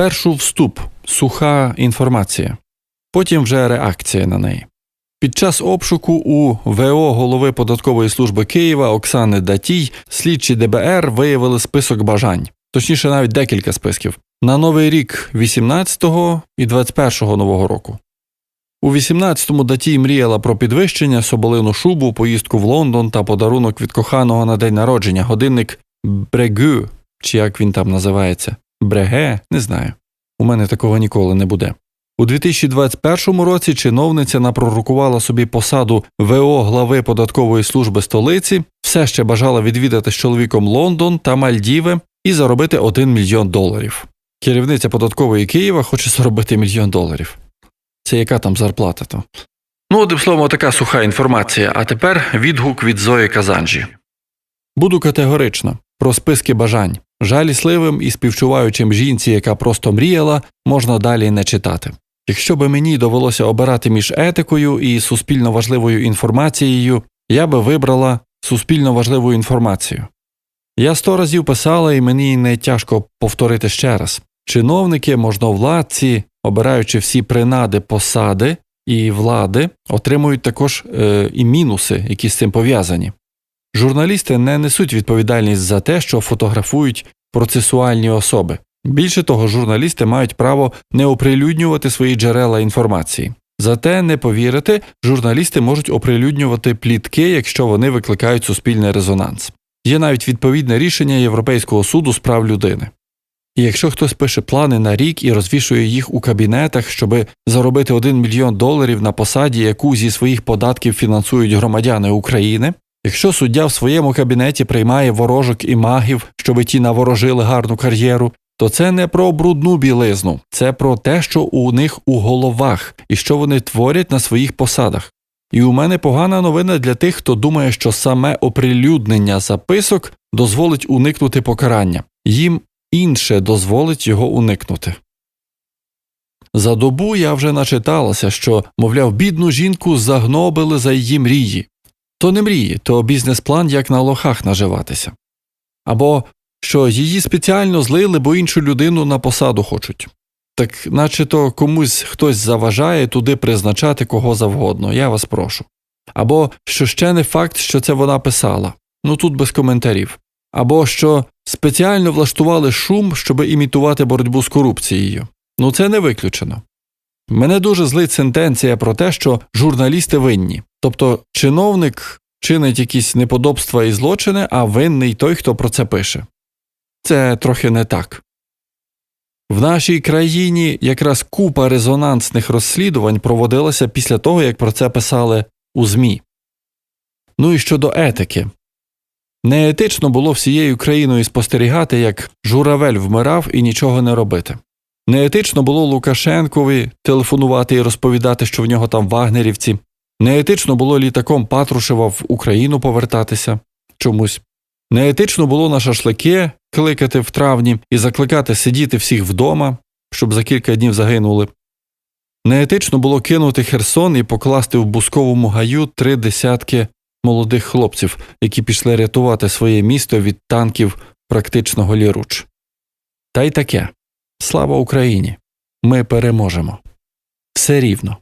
Спершу вступ, суха інформація, потім вже реакція на неї. Під час обшуку у ВО голови податкової служби Києва Оксани Датій слідчі ДБР виявили список бажань, точніше, навіть декілька списків на новий рік 18-го і 21-го нового року. У 18-му Датій мріяла про підвищення, соболину шубу, поїздку в Лондон та подарунок від коханого на день народження, годинник Брегю, чи як він там називається, Бреге, не знаю. У мене такого ніколи не буде. У 2021 році чиновниця напророкувала собі посаду ВО глави податкової служби столиці, все ще бажала відвідати з чоловіком Лондон та Мальдіви і заробити 1 мільйон доларів. Керівниця податкової Києва хоче заробити мільйон доларів. Це яка там зарплата то? Ну, одним словом, така суха інформація. А тепер відгук від Зої Казанжі. Буду категорично про списки бажань. Жалісливим і співчуваючим жінці, яка просто мріяла, можна далі не читати. Якщо би мені довелося обирати між етикою і суспільно важливою інформацією, я би вибрала суспільно важливу інформацію. Я сто разів писала, і мені не тяжко повторити ще раз. Чиновники, можновладці, обираючи всі принади посади і влади, отримують також е, і мінуси, які з цим пов'язані. Журналісти не несуть відповідальність за те, що фотографують процесуальні особи. Більше того, журналісти мають право не оприлюднювати свої джерела інформації. Зате не повірите, журналісти можуть оприлюднювати плітки, якщо вони викликають суспільний резонанс. Є навіть відповідне рішення Європейського суду з прав людини. І якщо хтось пише плани на рік і розвішує їх у кабінетах, щоби заробити 1 мільйон доларів на посаді, яку зі своїх податків фінансують громадяни України, якщо суддя в своєму кабінеті приймає ворожок і магів, щоби ті наворожили гарну кар'єру, то це не про брудну білизну, це про те, що у них у головах і що вони творять на своїх посадах. І у мене погана новина для тих, хто думає, що саме оприлюднення записок дозволить уникнути покарання. Їм інше дозволить його уникнути. За добу я вже начиталася, що, мовляв, бідну жінку загнобили за її мрії. То не мрії, то бізнес-план, як на лохах наживатися. Або що її спеціально злили, бо іншу людину на посаду хочуть. Так наче то комусь хтось заважає туди призначати кого завгодно, я вас прошу. Або що ще не факт, що це вона писала, ну тут без коментарів. Або що спеціально влаштували шум, щоб імітувати боротьбу з корупцією. Ну це не виключено. Мене дуже злить сентенція про те, що журналісти винні. Тобто чиновник чинить якісь неподобства і злочини, а винний той, хто про це пише. Це трохи не так. В нашій країні якраз купа резонансних розслідувань проводилася після того, як про це писали у ЗМІ. Ну і щодо етики. Неетично було всією країною спостерігати, як журавель вмирав і нічого не робити. Неетично було Лукашенкові телефонувати і розповідати, що в нього там вагнерівці. Неетично було літаком Патрушева в Україну повертатися чомусь. Неетично було на шашлики кликати в травні і закликати сидіти всіх вдома, щоб за кілька днів загинули. Неетично було кинути Херсон і покласти в бусковому гаю три десятки молодих хлопців, які пішли рятувати своє місто від танків практичного ліруч. Та й таке. Слава Україні! Ми переможемо. Все рівно.